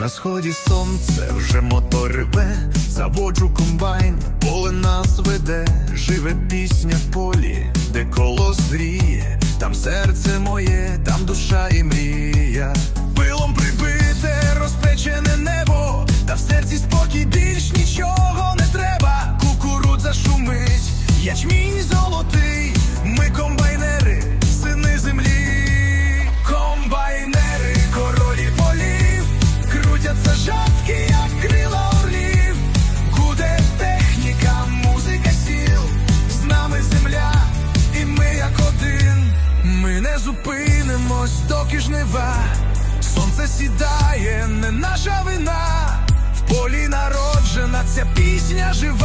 На сході сонце вже мотор реве, заводжу комбайн, поле нас веде, живе пісня в полі, де колос зріє, там серце моє, там душа і мрія. Пилом прибите, розпечене небо, та в серці спокій більш нічого не треба. Кукурудза шумить, ячмінь золотий, ми комбайнери, як крила орлів. Гуде техніка, музика сіл, з нами земля, і ми як один. Ми не зупинимось, доки жнива. Сонце сідає, не наша вина. В полі народжена ця пісня жива.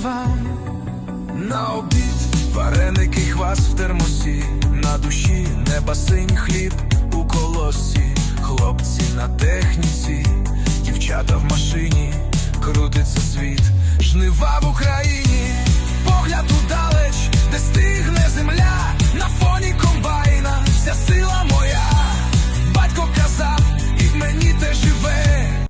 Слава. На обід вареники, хвас в термосі, на душі неба синь хліб у колосі, хлопці на техніці, дівчата в машині, крутиться світ, жнива в Україні,